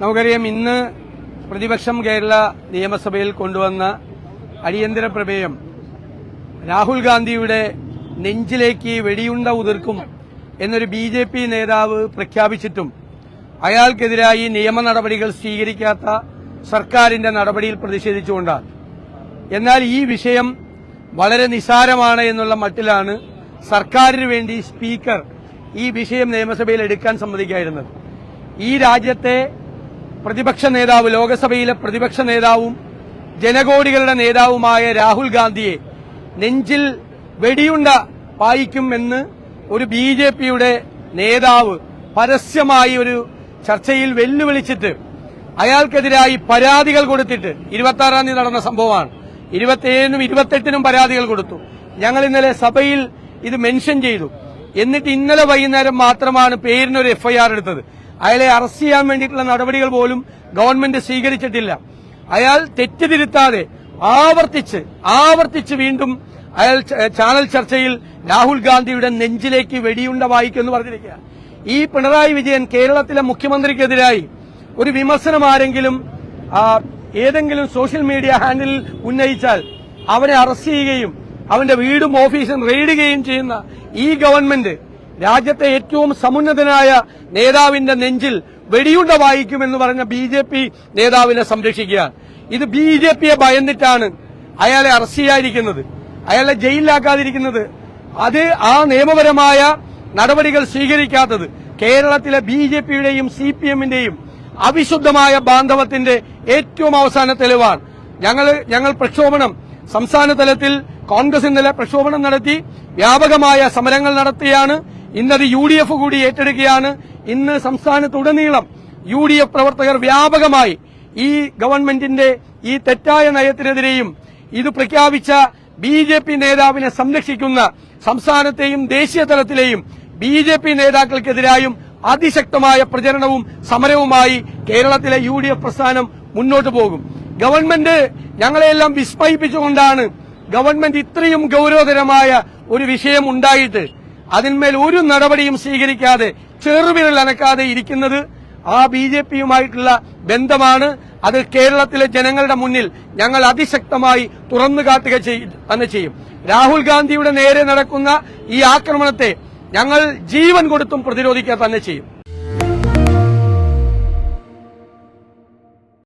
നമുക്കറിയാം ഇന്ന് പ്രതിപക്ഷം കേരള നിയമസഭയിൽ കൊണ്ടുവന്ന അടിയന്തര പ്രമേയം രാഹുൽ ഗാന്ധിയുടെ നെഞ്ചിലേക്ക് വെടിയുണ്ട ഉതിർക്കും എന്നൊരു ബി ജെ പി നേതാവ് പ്രഖ്യാപിച്ചിട്ടും അയാൾക്കെതിരായി നിയമ നടപടികൾ സ്വീകരിക്കാത്ത സർക്കാരിന്റെ നടപടിയിൽ പ്രതിഷേധിച്ചുകൊണ്ടാണ്. എന്നാൽ ഈ വിഷയം വളരെ നിസാരമാണ് എന്നുള്ള മട്ടിലാണ് സർക്കാരിന് വേണ്ടി സ്പീക്കർ ഈ വിഷയം നിയമസഭയിൽ എടുക്കാൻ സമ്മതിക്കായിരുന്നത്. ഈ രാജ്യത്തെ പ്രതിപക്ഷ നേതാവ് ലോകസഭയിലെ പ്രതിപക്ഷ നേതാവും ജനകോടികളുടെ നേതാവുമായ രാഹുൽ ഗാന്ധിയെ നെഞ്ചിൽ വെടിയുണ്ട പായിക്കുമെന്ന് ഒരു ബി ജെ പിയുടെ നേതാവ് പരസ്യമായി ഒരു ചർച്ചയിൽ വെല്ലുവിളിച്ചിട്ട് അയാൾക്കെതിരായി പരാതികൾ കൊടുത്തിട്ട് ഇരുപത്തി ആറാം തീയതി നടന്ന സംഭവമാണ്. ഇരുപത്തിയേഴിനും ഇരുപത്തെട്ടിനും പരാതികൾ കൊടുത്തു. ഞങ്ങൾ ഇന്നലെ സഭയിൽ ഇത് മെൻഷൻ ചെയ്തു. എന്നിട്ട് ഇന്നലെ വൈകുന്നേരം മാത്രമാണ് പേരിനൊരു എഫ്ഐആർ എടുത്തത്. അയാളെ അറസ്റ്റ് ചെയ്യാൻ വേണ്ടിയിട്ടുള്ള നടപടികൾ പോലും ഗവൺമെന്റ് സ്വീകരിച്ചിട്ടില്ല. അയാൾ തെറ്റുതിരുത്താതെ ആവർത്തിച്ച് ആവർത്തിച്ച് വീണ്ടും അയാൾ ചാനൽ ചർച്ചയിൽ രാഹുൽ ഗാന്ധിയുടെ നെഞ്ചിലേക്ക് വെടിയുണ്ട വായിക്കുമെന്ന് പറഞ്ഞിരിക്കുക ഈ പിണറായി വിജയൻ കേരളത്തിലെ മുഖ്യമന്ത്രിക്കെതിരായി ഒരു വിമർശനം ആരെങ്കിലും ഏതെങ്കിലും സോഷ്യൽ മീഡിയ ഹാൻഡിൽ ഉന്നയിച്ചാൽ അവനെ അറസ്റ്റ് ചെയ്യുകയും അവന്റെ വീടും ഓഫീസും റെയ്ഡുകയും ചെയ്യുന്ന ഈ ഗവൺമെന്റ് രാജ്യത്തെ ഏറ്റവും സമുന്നതനായ നേതാവിന്റെ നെഞ്ചിൽ വെടിയുണ്ട വായിക്കുമെന്ന് പറഞ്ഞ ബി ജെ പി നേതാവിനെ സംരക്ഷിക്കുകയാണ് ഇത് ബി ജെ പിയെ ഭയന്നിട്ടാണ് അയാളെ അറസ്റ്റ് ചെയ്യാതിരിക്കുന്നത്. അയാളെ ജയിലിലാക്കാതിരിക്കുന്നത്. അത് ആ നിയമപരമായ നടപടികൾ സ്വീകരിക്കാത്തത് കേരളത്തിലെ ബി ജെ പിയുടെയും സി പി എമ്മിന്റെയും അവിശുദ്ധമായ ബാന്ധവത്തിന്റെ ഏറ്റവും അവസാന തെളിവാണ്. ഞങ്ങൾ ഞങ്ങൾ പ്രക്ഷോഭണം സംസ്ഥാന തലത്തിൽ കോൺഗ്രസ് ഇന്നലെ പ്രക്ഷോഭണം നടത്തി വ്യാപകമായ സമരങ്ങൾ നടത്തിയാണ്. ഇന്നത് യു ഡി എഫ് കൂടി ഏറ്റെടുക്കുകയാണ്. ഇന്ന് സംസ്ഥാനത്തുടനീളം യു ഡി എഫ് പ്രവർത്തകർ വ്യാപകമായി ഈ ഗവൺമെന്റിന്റെ ഈ തെറ്റായ നയത്തിനെതിരെയും ഇത് പ്രഖ്യാപിച്ച ബി ജെ പി നേതാവിനെ സംരക്ഷിക്കുന്ന സംസ്ഥാനത്തെയും ദേശീയ തലത്തിലെയും ബി ജെ പി നേതാക്കൾക്കെതിരായും അതിശക്തമായ പ്രചരണവും സമരവുമായി കേരളത്തിലെ യു ഡി എഫ് പ്രസ്ഥാനം മുന്നോട്ടു പോകും. ഗവൺമെന്റ് ഞങ്ങളെയെല്ലാം വിസ്മയിപ്പിച്ചുകൊണ്ടാണ് ഗവൺമെന്റ് ഇത്രയും ഗൌരവതരമായ ഒരു വിഷയം ഉണ്ടായിട്ട് അതിന്മേൽ ഒരു നടപടിയും സ്വീകരിക്കാതെ ചെറുവിരൽ അനക്കാതെ ഇരിക്കുന്നത് ആ ബി ജെ പിയുമായിട്ടുള്ള ബന്ധമാണ്. അത് കേരളത്തിലെ ജനങ്ങളുടെ മുന്നിൽ ഞങ്ങൾ അതിശക്തമായി തുറന്നു കാട്ടുക തന്നെ ചെയ്യും. രാഹുൽ ഗാന്ധിയുടെ നേരെ നടക്കുന്ന ഈ ആക്രമണത്തെ ഞങ്ങൾ ജീവൻ കൊടുത്തും പ്രതിരോധിക്കുക തന്നെ ചെയ്യും.